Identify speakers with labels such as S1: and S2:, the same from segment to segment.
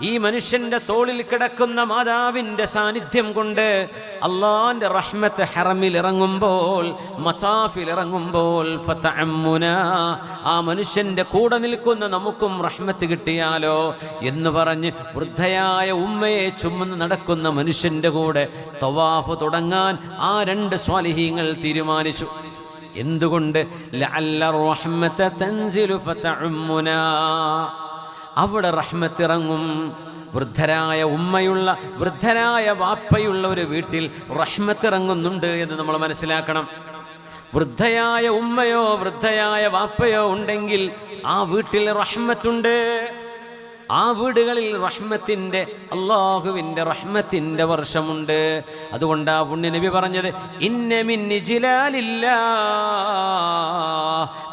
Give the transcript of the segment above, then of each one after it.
S1: ഈ മനുഷ്യന്റെ തോളിൽ കിടക്കുന്ന മാതാവിന്റെ സാന്നിധ്യം കൊണ്ട് അള്ളാന്റെ റഹ്മത്ത് ഹറമിൽ ഇറങ്ങുമ്പോൾ മതാഫിൽ ഇറങ്ങുമ്പോൾ ആ മനുഷ്യന്റെ കൂടെ നിൽക്കുന്ന നമുക്കും റഹ്മത്ത് കിട്ടിയാലോ എന്ന് പറഞ്ഞ് വൃദ്ധയായ ഉമ്മയെ ചുമന്ന് നടക്കുന്ന മനുഷ്യന്റെ കൂടെ തവാഫ് തുടങ്ങാൻ ആ രണ്ട് സ്വാലിഹീങ്ങൾ തീരുമാനിച്ചു. എന്തുകൊണ്ട്? അവിടെ റഹ്മത്തിറങ്ങും. വൃദ്ധരായ ഉമ്മയുള്ള വൃദ്ധരായ വാപ്പയുള്ള ഒരു വീട്ടിൽ റഹ്മത്തിറങ്ങുന്നുണ്ട് എന്ന് നമ്മൾ മനസ്സിലാക്കണം. വൃദ്ധയായ ഉമ്മയോ വൃദ്ധയായ വാപ്പയോ ഉണ്ടെങ്കിൽ ആ വീട്ടിൽ റഹ്മത്തുണ്ട്. ആ വീടുകളിൽ റഹ്മത്തിന്റെ അള്ളാഹുവിന്റെ റഹ്മത്തിന്റെ വർഷമുണ്ട്. അതുകൊണ്ട് ആ പുണ്യ നബി പറഞ്ഞത് ഇന്നമിന്നി ജിലാലില്ലാ.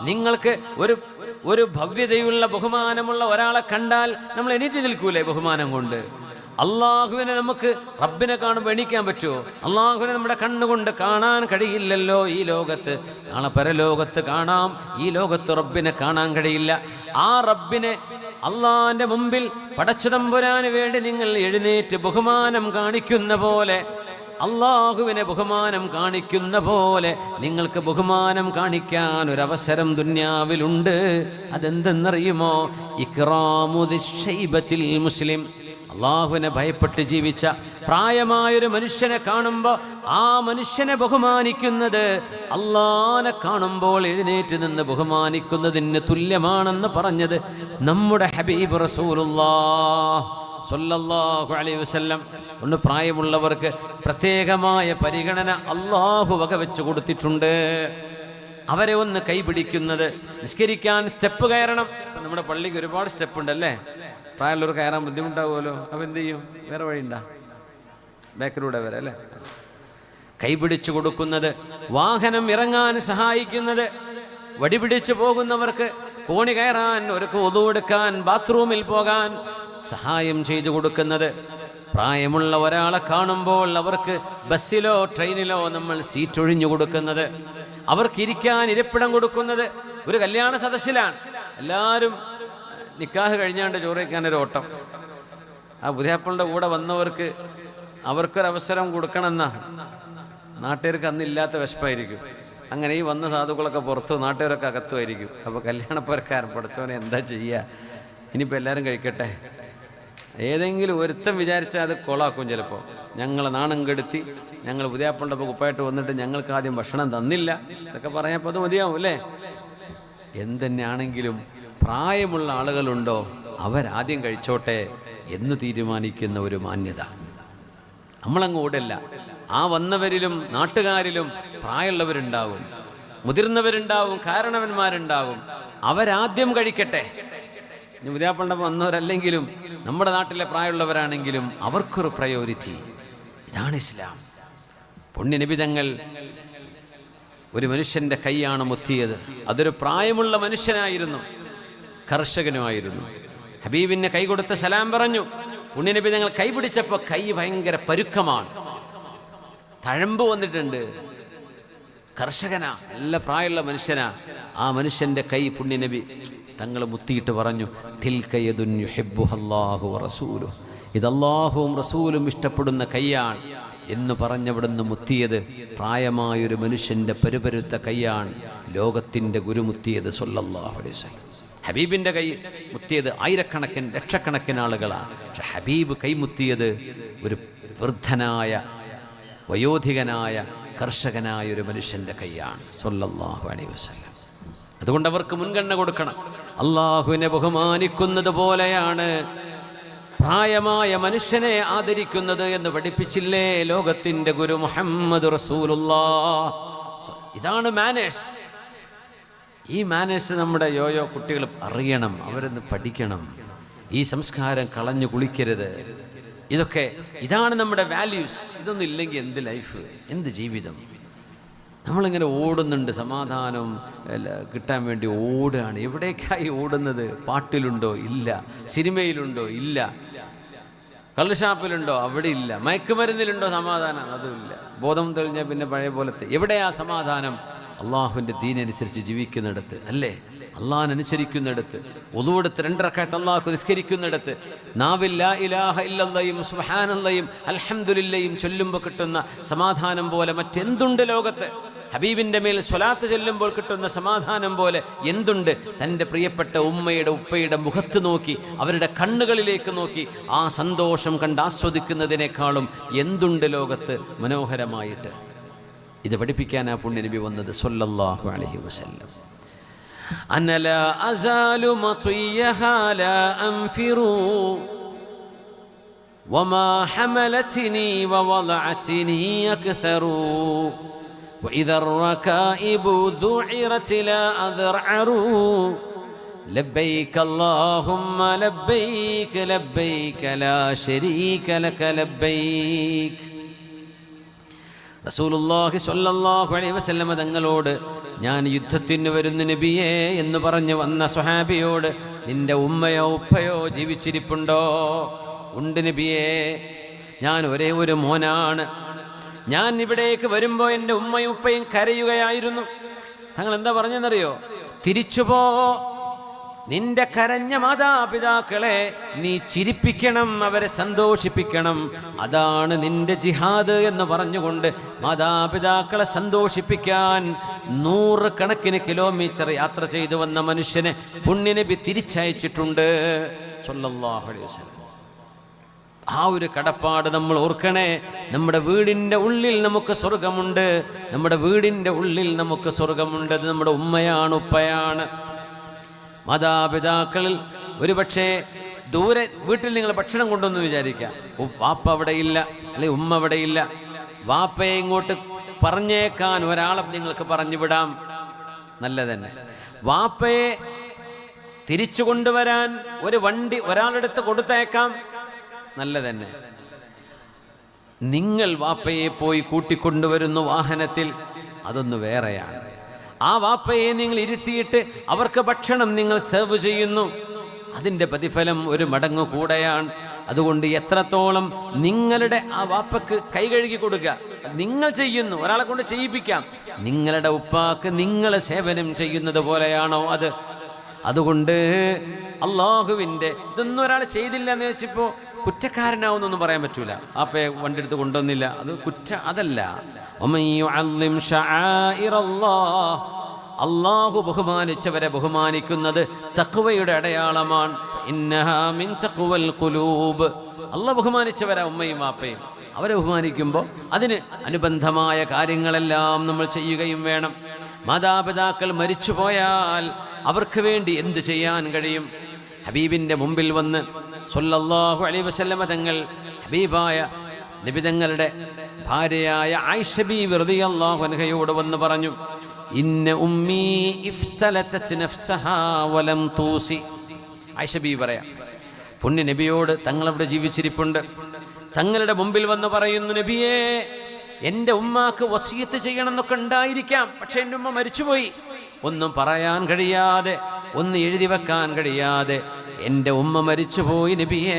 S1: നിങ്ങൾക്ക് ഒരു ഒരു ഭവ്യതയുള്ള ബഹുമാനമുള്ള ഒരാളെ കണ്ടാൽ നമ്മൾ എണീറ്റ് നിൽക്കൂലേ ബഹുമാനം കൊണ്ട്? അള്ളാഹുവിനെ നമുക്ക് റബ്ബിനെ കാണുമ്പോൾ എണീക്കാൻ പറ്റുമോ അള്ളാഹുവിനെ നമ്മുടെ കണ്ണുകൊണ്ട് കാണാൻ കഴിയില്ലല്ലോ ഈ ലോകത്ത്. നാളെ പരലോകത്ത് കാണാം ഈ ലോകത്ത് റബ്ബിനെ കാണാൻ കഴിയില്ല. ആ റബ്ബിനെ അള്ളാഹിന്റെ മുമ്പിൽ പടച്ചുതമ്പുരാന് വേണ്ടി നിങ്ങൾ എഴുന്നേറ്റ് ബഹുമാനം കാണിക്കുന്ന പോലെ അള്ളാഹുവിനെ ബഹുമാനം കാണിക്കുന്ന പോലെ നിങ്ങൾക്ക് ബഹുമാനം കാണിക്കാൻ ഒരവസരം ദുന്യാവിലുണ്ട്. അതെന്തെന്നറിയുമോ? ഇക്റാമുദിൽ മുസ്ലിം അള്ളാഹുവിനെ ഭയപ്പെട്ട് ജീവിച്ച പ്രായമായൊരു മനുഷ്യനെ കാണുമ്പോൾ ആ മനുഷ്യനെ ബഹുമാനിക്കുന്നത് അള്ളാനെ കാണുമ്പോൾ എഴുന്നേറ്റ് നിന്ന് ബഹുമാനിക്കുന്നതിന് തുല്യമാണെന്ന് പറഞ്ഞത് നമ്മുടെ ഹബീബ് റസൂലുള്ളാ സൊല്ലാഹു അലൈ വസല്ലം. ഒന്ന് പ്രായമുള്ളവർക്ക് പ്രത്യേകമായ പരിഗണന അള്ളാഹു വകവെച്ച് കൊടുത്തിട്ടുണ്ട്. അവരെ ഒന്ന് കൈപിടിക്കുന്നത് നിസ്കരിക്കാൻ സ്റ്റെപ്പ് കയറണം. നമ്മുടെ പള്ളിക്ക് ഒരുപാട് സ്റ്റെപ്പ് ഉണ്ടല്ലേ പ്രായമുള്ളവർ കയറാൻ ബുദ്ധിമുട്ടാവുമല്ലോ. അപ്പം എന്ത് ചെയ്യും? വേറെ വഴിയുണ്ടാ? ബാക്കിലൂടെ വരെ അല്ലേ? കൈപിടിച്ചു കൊടുക്കുന്നത് വാഹനം ഇറങ്ങാൻ സഹായിക്കുന്നത് വടിപിടിച്ചു പോകുന്നവർക്ക് കോണി കയറാൻ ഒരു ഒതുവെടുക്കാൻ ബാത്റൂമിൽ പോകാൻ സഹായം ചെയ്തു കൊടുക്കുന്നത്. പ്രായമുള്ള ഒരാളെ കാണുമ്പോൾ അവർക്ക് ബസ്സിലോ ട്രെയിനിലോ നമ്മൾ സീറ്റ് ഒഴിഞ്ഞു കൊടുക്കുന്നത്. അവർക്ക് ഇരിക്കാൻ ഇരിപ്പിടം കൊടുക്കുന്നത് ഒരു കല്യാണ സദസ്സിലാണ്. എല്ലാവരും നിക്കാഹ് കഴിഞ്ഞാണ്ട് ചോറ് വയ്ക്കാനൊരു ഓട്ടം ആ ബുധിയാപ്പളുടെ കൂടെ വന്നവർക്ക് അവർക്കൊരവസരം കൊടുക്കണമെന്നാ. നാട്ടുകാർക്ക് അന്നില്ലാത്ത വിശപ്പായിരിക്കും. അങ്ങനെ ഈ വന്ന സാധുക്കളൊക്കെ പുറത്തു നാട്ടുകാരൊക്കെ അകത്തുമായിരിക്കും. അപ്പോൾ കല്യാണപ്പുരക്കാരൻ പഠിച്ചവനെ എന്താ ചെയ്യുക ഇനിയിപ്പോൾ എല്ലാവരും കഴിക്കട്ടെ? ഏതെങ്കിലും ഒരുത്തം വിചാരിച്ചാൽ അത് കൊളാക്കും ചിലപ്പോൾ ഞങ്ങൾ നാണം കെടുത്തി ഞങ്ങൾ പുതിയാപ്പളുടെ കുപ്പായിട്ട് വന്നിട്ട് ഞങ്ങൾക്ക് ആദ്യം ഭക്ഷണം തന്നില്ല. ഇതൊക്കെ പറഞ്ഞപ്പോൾ അത് മതിയാവും അല്ലേ? എന്തെന്നെയാണെങ്കിലും പ്രായമുള്ള ആളുകളുണ്ടോ? അവരാദ്യം കഴിച്ചോട്ടെ എന്ന് തീരുമാനിക്കുന്ന ഒരു മാന്യത. നമ്മളങ്ങ് ഓടല്ല. ആ വന്നവരിലും നാട്ടുകാരിലും പ്രായമുള്ളവരുണ്ടാവും. മുതിർന്നവരുണ്ടാവും കാരണവന്മാരുണ്ടാവും. അവരാദ്യം കഴിക്കട്ടെ. മുതിയാപ്പണ്ട വന്നവരല്ലെങ്കിലും നമ്മുടെ നാട്ടിലെ പ്രായമുള്ളവരാണെങ്കിലും അവർക്കൊരു പ്രയോറിറ്റി ഇതാണ് ഇസ്ലാം. പുണ്യനിബിതങ്ങൾ ഒരു മനുഷ്യന്റെ കൈയാണ് മുത്തിയത്. അതൊരു പ്രായമുള്ള മനുഷ്യനായിരുന്നു. കർഷകനുമായിരുന്നു. ഹബീബിന് കൈ കൊടുത്ത് സലാം പറഞ്ഞു. പുണ്യനബി ഞങ്ങൾ കൈ പിടിച്ചപ്പോൾ കൈ ഭയങ്കര പരുക്കമാണ്. തഴമ്പ് വന്നിട്ടുണ്ട്. കർഷകനാ നല്ല പ്രായമുള്ള മനുഷ്യനാ. ആ മനുഷ്യന്റെ കൈ പുണ്യനബി തങ്ങൾ മുത്തിയിട്ട് പറഞ്ഞു റസൂലു ഇത് അല്ലാഹുവും റസൂലും ഇഷ്ടപ്പെടുന്ന കൈയാണ് എന്ന് പറഞ്ഞവിടുന്ന് മുത്തിയത് പ്രായമായൊരു മനുഷ്യന്റെ പരുപരുത്ത കൈയാണ് ലോകത്തിന്റെ ഗുരുമുത്തിയത് സൊല്ലല്ലാഹു ഹബീബിന്റെ കൈ മുത്തിയത് ആയിരക്കണക്കിന് ലക്ഷക്കണക്കിന് ആളുകളാണ്. പക്ഷെ ഹബീബ് കൈമുത്തിയത് ഒരു വൃദ്ധനായ വയോധികനായ കർഷകനായ ഒരു മനുഷ്യന്റെ കൈയാണ്. സൊല്ലാഹു അലൈഹി വസല്ലം. അതുകൊണ്ട് അവർക്ക് മുൻഗണന കൊടുക്കണം. അള്ളാഹുവിനെ ബഹുമാനിക്കുന്നത് പോലെയാണ് പ്രായമായ മനുഷ്യനെ ആദരിക്കുന്നത് എന്ന് പഠിപ്പിച്ചില്ലേ ലോകത്തിന്റെ ഗുരു മുഹമ്മദ് റസൂലുള്ള ഇതാണ് മാനേഴ്സ് ഈ മാനേഴ്സ് നമ്മുടെ യോയോ കുട്ടികൾ അറിയണം അവരൊന്ന് പഠിക്കണം. ഈ സംസ്കാരം കളഞ്ഞു കുളിക്കരുത്. ഇതൊക്കെ ഇതാണ് നമ്മുടെ വാല്യൂസ് ഇതൊന്നും ഇല്ലെങ്കിൽ എന്ത് ലൈഫ് എന്ത് ജീവിതം? നമ്മളിങ്ങനെ ഓടുന്നുണ്ട് സമാധാനം കിട്ടാൻ വേണ്ടി ഓടുകയാണ്. എവിടേക്കായി ഓടുന്നത്? പാട്ടിലുണ്ടോ? ഇല്ല. സിനിമയിലുണ്ടോ? ഇല്ല. കള്ളുഷാപ്പിലുണ്ടോ അവിടെ ഇല്ല. മയക്കുമരുന്നിലുണ്ടോ? സമാധാനം. അതുമില്ല ബോധം തെളിഞ്ഞാൽ പിന്നെ പഴയ പോലത്തെ. എവിടെയാ സമാധാനം? അള്ളാഹുവിന്റെ ദീനനുസരിച്ച് ജീവിക്കുന്നിടത്ത് അല്ലേ? അള്ളാൻ അനുസരിക്കുന്നിടത്ത് ഒതുവെടുത്ത് രണ്ടരക്കാലത്ത് അള്ളാഹ് നിസ്കരിക്കുന്നിടത്ത് നാവിൽ ലാ ഇലാഹ ചൊല്ലുമ്പോൾ കിട്ടുന്ന സമാധാനം പോലെ മറ്റെന്തുണ്ട് ലോകത്ത്? ഹബീബിന്റെ മേൽ സ്വലാത്ത് ചെല്ലുമ്പോൾ കിട്ടുന്ന സമാധാനം പോലെ എന്തുണ്ട്? തന്റെ പ്രിയപ്പെട്ട ഉമ്മയുടെ ഉപ്പയുടെ മുഖത്ത് നോക്കി അവരുടെ കണ്ണുകളിലേക്ക് നോക്കി ആ സന്തോഷം കണ്ട് ആസ്വദിക്കുന്നതിനേക്കാളും എന്തുണ്ട് ലോകത്ത്? മനോഹരമായിട്ട്. ഇത് പഠിപ്പിക്കാനാ പുണ്യനബി വന്നത് സല്ലല്ലാഹു അലൈഹി വസല്ലം أنا لا أزال مطيها لا أنفر وما حملتني ووضعتني أكثر وإذا الركائب ذعرت لا أذرعر لبيك اللهم لبيك لبيك لا شريك لك لبيك റസൂലുള്ളാഹി സ്വല്ലല്ലാഹു അലൈഹി വസല്ലമ തങ്ങളോട് ഞാൻ യുദ്ധത്തിന് വരുന്ന നബിയെ എന്ന് പറഞ്ഞു വന്ന സ്വഹാബിയോട് നിന്റെ ഉമ്മയോ ഉപ്പയോ ജീവിച്ചിരിപ്പുണ്ടോ? ഉണ്ട് നബിയേ ഞാൻ ഒരേ ഒരു മോനാണ്. ഞാൻ ഇവിടേക്ക് വരുമ്പോൾ എന്റെ ഉമ്മയും ഉപ്പയും കരയുകയായിരുന്നു. തങ്ങൾ എന്താ പറഞ്ഞെന്നറിയോ? തിരിച്ചു പോ നിന്റെ കരഞ്ഞ മാതാപിതാക്കളെ നീ ചിരിപ്പിക്കണം അവരെ സന്തോഷിപ്പിക്കണം. അതാണ് നിന്റെ ജിഹാദ് എന്ന് പറഞ്ഞുകൊണ്ട് മാതാപിതാക്കളെ സന്തോഷിപ്പിക്കാൻ നൂറ് കണക്കിന് കിലോമീറ്റർ യാത്ര ചെയ്തു വന്ന മനുഷ്യനെ പുണ്യനബി തിരിച്ചയച്ചിട്ടുണ്ട്. ആ ഒരു കടപ്പാട് നമ്മൾ ഓർക്കണേ. നമ്മുടെ വീടിന്റെ ഉള്ളിൽ നമുക്ക് സ്വർഗമുണ്ട്. നമ്മുടെ വീടിന്റെ ഉള്ളിൽ നമുക്ക് സ്വർഗമുണ്ട്. അത് നമ്മുടെ ഉമ്മയാണ് ഉപ്പയാണ്. മാതാപിതാക്കളിൽ ഒരുപക്ഷെ ദൂരെ വീട്ടിൽ നിങ്ങൾ ഭക്ഷണം കൊണ്ടുവന്ന് വിചാരിക്കുക വാപ്പ അവിടെ ഇല്ല അല്ലെ ഉമ്മ അവിടെ ഇല്ല. വാപ്പയെ ഇങ്ങോട്ട് പറഞ്ഞേക്കാൻ ഒരാളെ നിങ്ങൾക്ക് പറഞ്ഞു വിടാം. നല്ല തന്നെ വാപ്പയെ തിരിച്ചു കൊണ്ടുവരാൻ ഒരു വണ്ടി ഒരാളെടുത്ത് കൊടുത്തേക്കാം. നല്ല തന്നെ നിങ്ങൾ വാപ്പയെ പോയി കൂട്ടിക്കൊണ്ടുവരുന്ന വാഹനത്തിൽ അതൊന്ന് വേറെയാണ്. ആ വാപ്പയെ നിങ്ങൾ ഇരുത്തിയിട്ട് അവർക്ക് ഭക്ഷണം നിങ്ങൾ സെർവ് ചെയ്യുന്നു. അതിന്റെ പ്രതിഫലം ഒരു മടങ്ങ് കൂടെയാണ്. അതുകൊണ്ട് എത്രത്തോളം നിങ്ങളുടെ ആ വാപ്പക്ക് കൈ കഴുകി കൊടുക്കുക. നിങ്ങൾ ചെയ്യുന്നു ഒരാളെ കൊണ്ട് ചെയ്യിപ്പിക്കാം. നിങ്ങളുടെ ഉപ്പാക്ക് നിങ്ങൾ സേവനം ചെയ്യുന്നത് പോലെയാണോ അത്? അതുകൊണ്ട് അള്ളാഹുവിന്റെ ഇതൊന്നും ഒരാൾ ചെയ്തില്ല എന്ന് വെച്ചപ്പോൾ കുറ്റക്കാരനാവുന്നൊന്നും പറയാൻ പറ്റൂല. ആ പേ വണ്ടി എടുത്ത് കൊണ്ടുവന്നില്ല. അത് കുറ്റ അതല്ല. അള്ളാഹു ബഹുമാനിച്ചവരെ ബഹുമാനിക്കുന്നത് തക്വയുടെ അടയാളമാണ്. അള്ള ബഹുമാനിച്ചവരാ ഉമ്മയും വാപ്പയും. അവരെ ബഹുമാനിക്കുമ്പോൾ അതിന് അനുബന്ധമായ കാര്യങ്ങളെല്ലാം നമ്മൾ ചെയ്യുകയും വേണം. മാതാപിതാക്കൾ മരിച്ചുപോയാൽ അവർക്ക് വേണ്ടി എന്ത് ചെയ്യാൻ കഴിയും? ഹബീബിന്റെ മുമ്പിൽ വന്ന് സൊല്ലല്ലാഹു അലൈ വസല്ലമ തങ്ങൾ ഹബീബായ നിബിതങ്ങളുടെ ഭാര്യയായ ആയിഷബി വെറുതെ അള്ളാഹു അൻഹയോട് വന്ന് പറഞ്ഞു ഇന്ന ഉമ്മീ നഫ്സഹാ വലം തൂസി. ആയിഷബി പറയാം പുണ്യ നബിയോട് തങ്ങളവിടെ ജീവിച്ചിരിപ്പുണ്ട്. തങ്ങളുടെ മുമ്പിൽ വന്ന് പറയുന്നു നബിയേ എന്റെ ഉമ്മാക്ക് വസീയത്ത് ചെയ്യണം എന്നൊക്കെ ഉണ്ടായിരിക്കാം പക്ഷെ എന്റെ ഉമ്മ മരിച്ചുപോയി. ഒന്നും പറയാൻ കഴിയാതെ ഒന്ന് എഴുതി വെക്കാൻ കഴിയാതെ എന്റെ ഉമ്മ മരിച്ചുപോയി നബിയേ.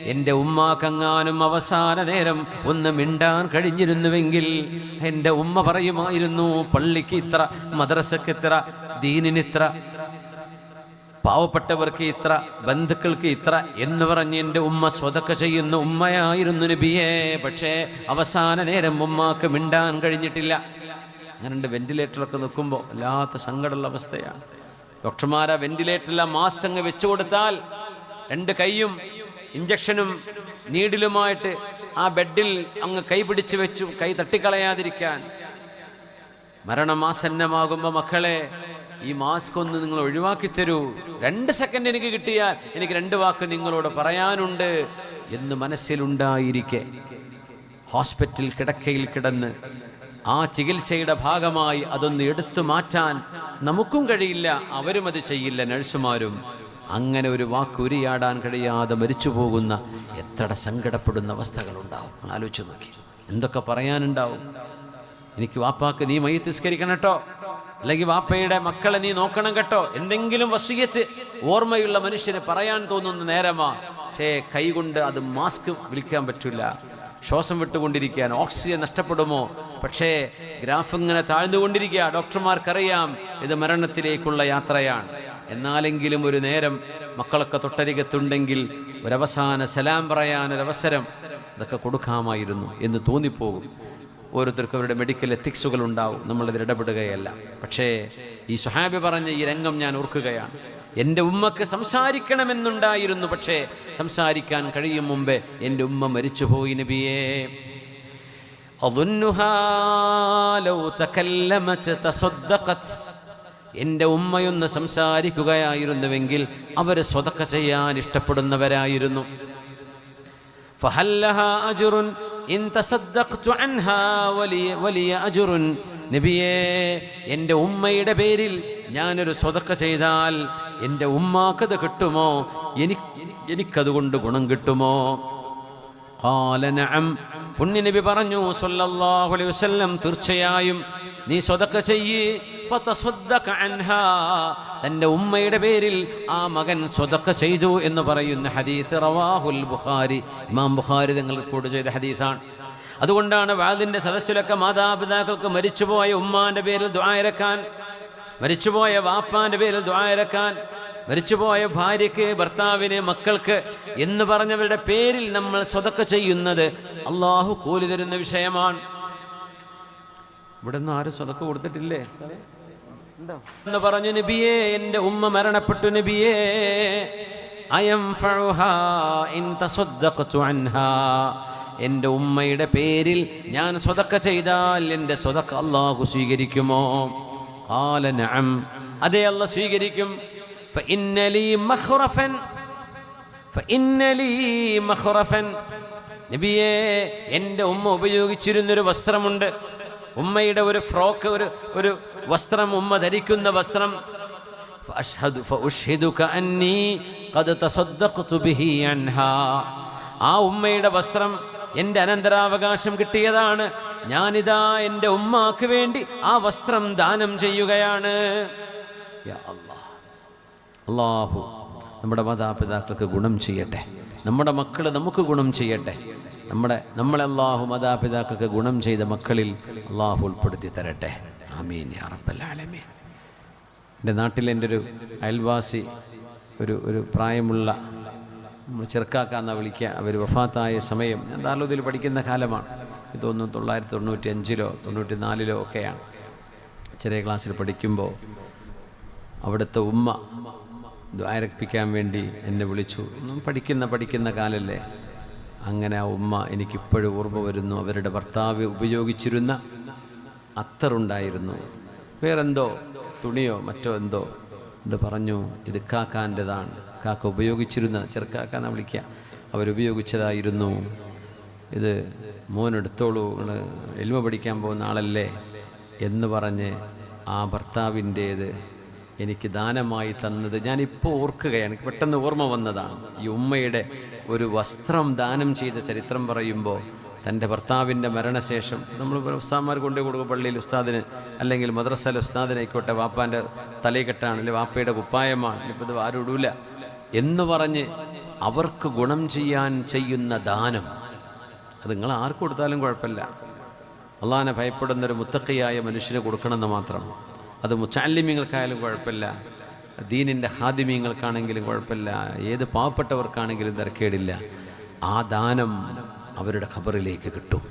S1: എന്റെ ഉമ്മാക്കങ്ങാനും അവസാന നേരം ഒന്ന് മിണ്ടാൻ കഴിഞ്ഞിരുന്നുവെങ്കിൽ എന്റെ ഉമ്മ പറയുമായിരുന്നു പള്ളിക്ക് ഇത്ര മദ്രസക്ക് ഇത്ര ദീനിനിത്ര പാവപ്പെട്ടവർക്ക് ഇത്ര ബന്ധുക്കൾക്ക് ഇത്ര എന്ന് പറഞ്ഞ് എന്റെ ഉമ്മ സ്വതക്ക ചെയ്യുന്ന ഉമ്മയായിരുന്നു നബിയെ. പക്ഷേ അവസാന നേരം ഉമ്മാക്ക് മിണ്ടാൻ കഴിഞ്ഞിട്ടില്ല. അങ്ങനെ വെന്റിലേറ്ററൊക്കെ നിൽക്കുമ്പോൾ വല്ലാത്ത സങ്കടമുള്ള അവസ്ഥയാണ്. ഡോക്ടർമാരാ വെന്റിലേറ്ററിലെ മാസ്ക് അങ്ങ് വെച്ചു കൊടുത്താൽ രണ്ട് കൈയും ഇഞ്ചക്ഷനും നീഡിലുമായിട്ട് ആ ബെഡിൽ അങ്ങ് കൈ പിടിച്ച് വെച്ചു കൈ തട്ടിക്കളയാതിരിക്കാൻ. മരണമാസന്നമാകുമ്പോൾ മക്കളെ ഈ മാസ്ക് ഒന്ന് നിങ്ങൾ ഒഴിവാക്കി തരൂ. രണ്ട് സെക്കൻഡ് എനിക്ക് കിട്ടിയാൽ എനിക്ക് രണ്ട് വാക്ക് നിങ്ങളോട് പറയാനുണ്ട്. എന്ന് മനസ്സിലുണ്ടായിരിക്കെ. ഹോസ്പിറ്റൽ കിടക്കയിൽ കിടന്ന് ആ ചികിത്സയുടെ ഭാഗമായി അതൊന്ന് എടുത്തു മാറ്റാൻ നമുക്കും കഴിയില്ല അവരും അത് ചെയ്യില്ല നഴ്സുമാരും. അങ്ങനെ ഒരു വാക്കുരിയാടാൻ കഴിയാതെ മരിച്ചു പോകുന്ന എത്ര സങ്കടപ്പെടുന്ന അവസ്ഥകളുണ്ടാവും. ആലോചിച്ചു നോക്കി. എന്തൊക്കെ പറയാനുണ്ടാവും? എനിക്ക് വാപ്പാക്ക് നീ മൈ തിസ്കരിക്കണം കേട്ടോ. അല്ലെങ്കിൽ വാപ്പയുടെ മക്കളെ നീ നോക്കണം കേട്ടോ. എന്തെങ്കിലും വസീയത്ത് ഓർമ്മയുള്ള മനുഷ്യന് പറയാൻ തോന്നുന്ന നേരമാ. പക്ഷേ കൈകൊണ്ട് അത് മാസ്ക് വിളിക്കാൻ പറ്റില്ല. ശ്വാസം വിട്ടുകൊണ്ടിരിക്കാൻ ഓക്സിജൻ നഷ്ടപ്പെടുമോ? പക്ഷേ ഗ്രാഫ് ഇങ്ങനെ താഴ്ന്നുകൊണ്ടിരിക്കുക ഡോക്ടർമാർക്കറിയാം ഇത് മരണത്തിലേക്കുള്ള യാത്രയാണ്. എന്നാലെങ്കിലും ഒരു നേരം മക്കളൊക്കെ തൊട്ടരികത്തുണ്ടെങ്കിൽ ഒരവസാന സലാം പറയാനൊരവസരം അതൊക്കെ കൊടുക്കാമായിരുന്നു എന്ന് തോന്നിപ്പോകും. ഓരോരുത്തർക്കും അവരുടെ മെഡിക്കൽ എത്തിക്സുകൾ ഉണ്ടാവും നമ്മളിതിൽ ഇടപെടുകയല്ല. പക്ഷേ ഈ സുഹാബി പറഞ്ഞ ഈ രംഗം ഞാൻ ഓർക്കുകയാണ്. എന്റെ ഉമ്മക്ക് സംസാരിക്കണമെന്നുണ്ടായിരുന്നു പക്ഷേ സംസാരിക്കാൻ കഴിയും മുമ്പേ എന്റെ ഉമ്മ മരിച്ചുപോയി നബിയേ. എന്റെ ഉമ്മയൊന്ന് സംസാരിക്കുകയായിരുന്നുവെങ്കിൽ അവരെ സ്വതക്ക ചെയ്യാൻ ഇഷ്ടപ്പെടുന്നവരായിരുന്നു. നബിയേ എന്റെ ഉമ്മയുടെ പേരിൽ ഞാനൊരു സ്വതക്ക ചെയ്താൽ എന്റെ ഉമ്മാക്കത് കിട്ടുമോ? എനിക്ക് എനിക്കതുകൊണ്ട് ഗുണം കിട്ടുമോ? പുണ്യനബി പറഞ്ഞു സല്ലല്ലാഹു അലൈഹി വസല്ലം തീർച്ചയായും നീ സ്വതക്ക ചെയ്യ്. തന്റെ ഉമ്മയുടെ പേരിൽ ആ മകൻ സ്വതക്ക ചെയ്തു എന്ന് പറയുന്ന ഹദീത്ത് റവാഹുൽ ബുഖാരി. ഇമാം ബുഖാരി തങ്ങൾ റിപ്പോർട്ട് ചെയ്ത ഹദീത്താണ്. അതുകൊണ്ടാണ് വാദിന്റെ സദസ്സിലൊക്കെ മാതാപിതാക്കൾക്ക് മരിച്ചുപോയ ഉമ്മാന്റെ പേരിൽ ദ്വായരക്കാൻ മരിച്ചുപോയ വാപ്പാന്റെ പേരിൽ ദ്വാരക്കാൻ മരിച്ചുപോയ ഭാര്യയ്ക്ക് ഭർത്താവിന് മക്കൾക്ക് എന്ന് പറഞ്ഞവരുടെ പേരിൽ നമ്മൾ സ്വതക്ക ചെയ്യുന്നത് അള്ളാഹു കൂലി തരുന്ന വിഷയമാണ്. ഇവിടെ നിന്ന് ആരും സ്വതക്ക കൊടുത്തിട്ടില്ലേ? എന്ന് പറഞ്ഞു നബിയേ എന്റെ ഉമ്മ മരണപ്പെട്ടു നബിയേ. എന്റെ ഉമ്മയുടെ പേരിൽ ഞാൻ സ്വതക്ക ചെയ്താൽ എന്റെ സ്വതക്ക അള്ളാഹു സ്വീകരിക്കുമോ? കാല നഅം. അതേ അല്ല സ്വീകരിക്കും. مخرفا മഖ്റഫൻ. لي مخرفا നബിയെ എന്റെ ഉമ്മ ഉപയോഗിച്ചിരുന്നൊരു വസ്ത്രമുണ്ട്. ഉമ്മയുടെ ഒരു ഫ്രോക്ക് ഒരു ഒരു വസ്ത്രം ഉമ്മ ധരിക്കുന്ന വസ്ത്രം. ആ ഉമ്മയുടെ വസ്ത്രം എന്റെ അനന്തരാവകാശം കിട്ടിയതാണ്. ഞാനിതാ എന്റെ ഉമ്മാക്ക് വേണ്ടി ആ വസ്ത്രം ദാനം ചെയ്യുകയാണ്. അള്ളാഹു നമ്മുടെ മാതാപിതാക്കൾക്ക് ഗുണം ചെയ്യട്ടെ. നമ്മുടെ മക്കൾ നമുക്ക് ഗുണം ചെയ്യട്ടെ. നമ്മുടെ നമ്മളെ അള്ളാഹു മാതാപിതാക്കൾക്ക് ഗുണം ചെയ്ത മക്കളിൽ അള്ളാഹു ഉൾപ്പെടുത്തി തരട്ടെ. ആമീൻ അറബല്ലാലമീൻ എന്റെ നാട്ടിൽ എന്റെ ഒരു അയൽവാസി ഒരു ഒരു പ്രായമുള്ള നമ്മൾ ചെറുക്കാക്കാന്ന വിളിക്കുക അവർ വഫാത്തായ സമയം ഞാൻ ദാർലുദിൽ പഠിക്കുന്ന കാലമാണ്. ഇതൊന്നും തൊള്ളായിരത്തി തൊണ്ണൂറ്റി അഞ്ചിലോ തൊണ്ണൂറ്റി നാലിലോ ഒക്കെയാണ്. ചെറിയ ക്ലാസ്സിൽ പഠിക്കുമ്പോൾ അവിടുത്തെ ഉമ്മ ദ്വാരപ്പിക്കാൻ വേണ്ടി എന്നെ വിളിച്ചു. പഠിക്കുന്ന പഠിക്കുന്ന കാലല്ലേ. അങ്ങനെ ആ ഉമ്മ എനിക്കിപ്പോഴും ഓർമ്മ വരുന്നു. അവരുടെ ഭർത്താവ് ഉപയോഗിച്ചിരുന്ന അത്തറുണ്ടായിരുന്നു. വേറെന്തോ തുണിയോ മറ്റോ എന്തോ ഇത് പറഞ്ഞു ഇത് കാക്കാന്റെതാണ്. കാക്ക ഉപയോഗിച്ചിരുന്ന ചെറുക്കാക്കാന്ന് വിളിക്കുക അവരുപയോഗിച്ചതായിരുന്നു. ഇത് മോനെടുത്തോളൂ എൽമ പഠിക്കാൻ പോകുന്ന ആളല്ലേ എന്ന് പറഞ്ഞ് ആ ഭർത്താവിന്റേത് എനിക്ക് ദാനമായി തന്നത് ഞാനിപ്പോൾ ഓർക്കുകയാണ്. എനിക്ക് പെട്ടെന്ന് ഓർമ്മ വന്നതാണ്. ഈ ഉമ്മയുടെ ഒരു വസ്ത്രം ദാനം ചെയ്ത ചരിത്രം പറയുമ്പോൾ തന്റെ ഭർത്താവിന്റെ മരണശേഷം നമ്മൾ ഉസ്താദ്മാർ കൊണ്ടു കൊടുക്കും പള്ളിയിൽ ഉസ്താദിന് അല്ലെങ്കിൽ മദ്രസയിൽ ഉസ്താദിനായിക്കോട്ടെ വാപ്പാന്റെ തലയിക്കെട്ടാണ് അല്ലെങ്കിൽ വാപ്പയുടെ കുപ്പായമാണ് ഇപ്പം ഇത് ആരും ഇടൂല എന്ന് പറഞ്ഞ് അവർക്ക് ഗുണം ചെയ്യാൻ ചെയ്യുന്ന ദാനം അത് നിങ്ങൾ ആർക്ക് കൊടുത്താലും കുഴപ്പമില്ല. അള്ളാഹിനെ ഭയപ്പെടുന്ന ഒരു മുത്തക്കയായ മനുഷ്യന് കൊടുക്കണമെന്ന് മാത്രം. അത് മുച്ചാലിമ്യങ്ങൾക്കായാലും കുഴപ്പമില്ല. ദീനിന്റെ ഹാദിമ്യങ്ങൾക്കാണെങ്കിലും കുഴപ്പമില്ല. ഏത് പാവപ്പെട്ടവർക്കാണെങ്കിലും തിരക്കേടില്ല. ആ ദാനം അവരുടെ ഖബറിലേക്ക് കിട്ടും.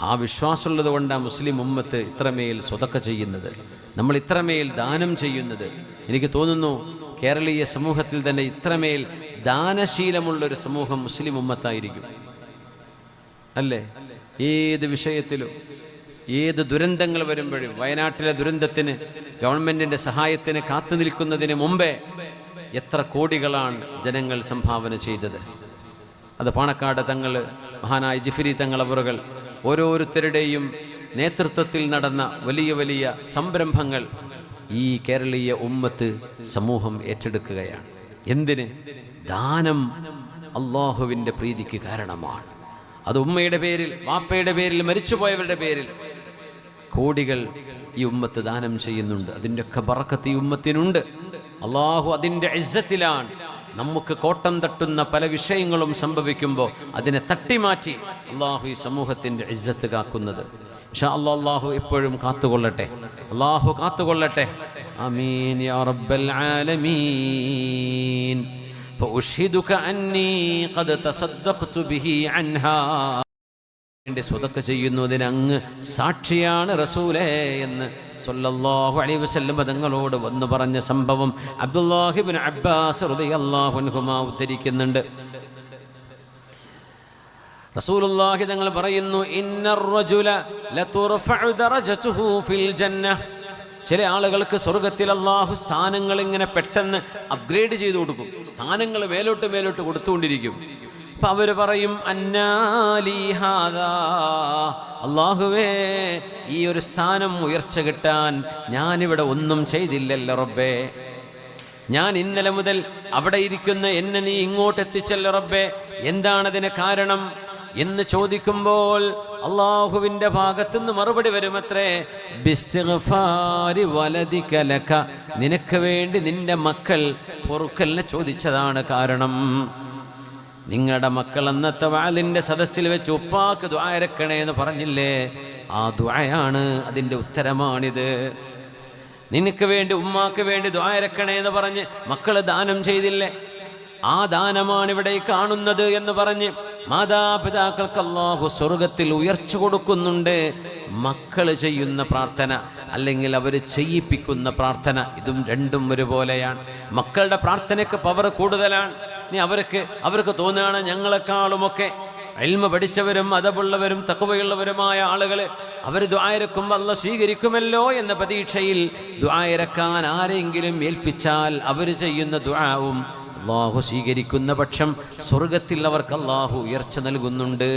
S1: ആ വിശ്വാസമുള്ളത് കൊണ്ടാണ് മുസ്ലിം ഉമ്മത്ത് ഇത്രമേൽ സ്വതക്ക ചെയ്യുന്നത്. നമ്മൾ ഇത്രമേൽ ദാനം ചെയ്യുന്നത്. എനിക്ക് തോന്നുന്നു കേരളീയ സമൂഹത്തിൽ തന്നെ ഇത്രമേൽ ദാനശീലമുള്ളൊരു സമൂഹം മുസ്ലിം ഉമ്മത്തായിരിക്കും. അല്ലേ? ഏത് വിഷയത്തിലും ഏത് ദുരന്തങ്ങൾ വരുമ്പോഴും വയനാട്ടിലെ ദുരന്തത്തിന് ഗവൺമെന്റിന്റെ സഹായത്തിന് കാത്തു നിൽക്കുന്നതിന് മുമ്പേ എത്ര കോടികളാണ് ജനങ്ങൾ സംഭാവന ചെയ്തത്. അത് പാണക്കാട് തങ്ങൾ മഹാനായ ജിഫിരി തങ്ങൾ അവറുകൾ ഓരോരുത്തരുടെയും നേതൃത്വത്തിൽ നടന്ന വലിയ വലിയ സംരംഭങ്ങൾ ഈ കേരളീയ ഉമ്മത്ത് സമൂഹം ഏറ്റെടുക്കുകയാണ്. എന്തിന്? ദാനം അള്ളാഹുവിന്റെ പ്രീതിക്ക് കാരണമാണ്. അത് ഉമ്മയുടെ പേരിൽ വാപ്പയുടെ പേരിൽ മരിച്ചുപോയവരുടെ പേരിൽ കോടികൾ ഈ ഉമ്മത്ത് ദാനം ചെയ്യുന്നുണ്ട്. അതിന്റെയൊക്കെ ബറക്കത്ത് ഈ ഉമ്മത്തിനുണ്ട്. അള്ളാഹു അതിന്റെ ഇസ്സത്തിലാണ് നമുക്ക് കോട്ടം തട്ടുന്ന പല വിഷയങ്ങളും സംഭവിക്കുമ്പോൾ അതിനെ തട്ടിമാറ്റി അള്ളാഹു ഈ സമൂഹത്തിന്റെ ഇജ്ജത്ത് കാക്കുന്നത്. പക്ഷെ അള്ളാഹു എപ്പോഴും കാത്തുകൊള്ളട്ടെ. അള്ളാഹു കാത്തുകൊള്ളട്ടെ. അമീൻ യാ റബ്ബൽ ആലമീൻ. فأشهدك أني قد تصدقت به عنها വേണ്ടി സ്വതക്ക ചെയ്യുന്നതിന് അങ്ങ് സാക്ഷിയാണ് റസൂലേ എന്ന് സല്ലല്ലാഹു അലൈഹി വസല്ലം തങ്ങളോട് വന്നു പറഞ്ഞ സംഭവം അബ്ദുല്ലാഹിബിൻ അബ്ബാസ് റളിയല്ലാഹു അൻഹുമാ ഉദ്ധരിക്കുന്നുണ്ട് റസൂലുള്ളാഹി തങ്ങൾ പറയുന്നു ഇന്നർ റജുല ലതുർഫഉ ദറജതുഹു ഫിൽ ജന്ന ചില ആളുകൾക്ക് സ്വർഗത്തിൽ അള്ളാഹു സ്ഥാനങ്ങൾ ഇങ്ങനെ പെട്ടെന്ന് അപ്ഗ്രേഡ് ചെയ്തു കൊടുക്കും. സ്ഥാനങ്ങൾ മേലോട്ട് മേലോട്ട് കൊടുത്തുകൊണ്ടിരിക്കും. അപ്പൊ അവർ പറയും അന്നാലി ഹാദാ. അള്ളാഹുവേ ഈ ഒരു സ്ഥാനം ഉയർച്ച കിട്ടാൻ ഞാനിവിടെ ഒന്നും ചെയ്തില്ലല്ലോ റബ്ബേ. ഞാൻ ഇന്നലെ മുതൽ അവിടെ ഇരിക്കുന്ന എന്നെ നീ ഇങ്ങോട്ട് എത്തിച്ചല്ലോ റബ്ബേ എന്താണതിന് കാരണം? എന്ന് ചോദിക്കുമ്പോൾ അള്ളാഹുവിന്റെ ഭാഗത്തുനിന്ന് മറുപടി വരുമത്രേ. നിനക്ക് വേണ്ടി നിന്റെ മക്കൾ പൊറുക്കലിനെ ചോദിച്ചതാണ് കാരണം. നിങ്ങളുടെ മക്കൾ അന്നത്തെ വാലിന്റെ സദസ്സിൽ വെച്ച് ഉപ്പാക്ക് ദ്വാരക്കണേ എന്ന് പറഞ്ഞില്ലേ? ആ ദ്വായാണ് അതിന്റെ ഉത്തരമാണിത്. നിനക്ക് വേണ്ടി ഉമ്മാക്ക് വേണ്ടി ദ്വാരക്കണേ എന്ന് പറഞ്ഞ് മക്കൾ ദാനം ചെയ്തില്ലേ? ആ ദാനമാണ് ഇവിടെ കാണുന്നത് എന്ന് പറഞ്ഞ് മാതാപിതാക്കൾക്ക് അള്ളാഹു സ്വർഗത്തിൽ ഉയർച്ച കൊടുക്കുന്നുണ്ട്. മക്കൾ ചെയ്യുന്ന പ്രാർത്ഥന അല്ലെങ്കിൽ അവർ ചെയ്യിപ്പിക്കുന്ന പ്രാർത്ഥന ഇതും രണ്ടും ഒരുപോലെയാണ്. മക്കളുടെ പ്രാർത്ഥനയ്ക്ക് പവർ കൂടുതലാണ്. ഇനി അവർക്ക് അവർക്ക് തോന്നുകയാണ് ഞങ്ങളെക്കാളുമൊക്കെ അൽമ പഠിച്ചവരും അതവുള്ളവരും തക്കവയുള്ളവരുമായ ആളുകൾ അവർ ദ്വായരക്കും അല്ല സ്വീകരിക്കുമല്ലോ എന്ന പ്രതീക്ഷയിൽ ദ്വായരക്കാൻ ആരെങ്കിലും ഏൽപ്പിച്ചാൽ അവർ ചെയ്യുന്ന ദ്വാവും അള്ളാഹു സ്വീകരിക്കുന്ന പക്ഷം സ്വർഗത്തിൽ അവർക്ക് അള്ളാഹു ഉയർച്ച നൽകുന്നുണ്ട്.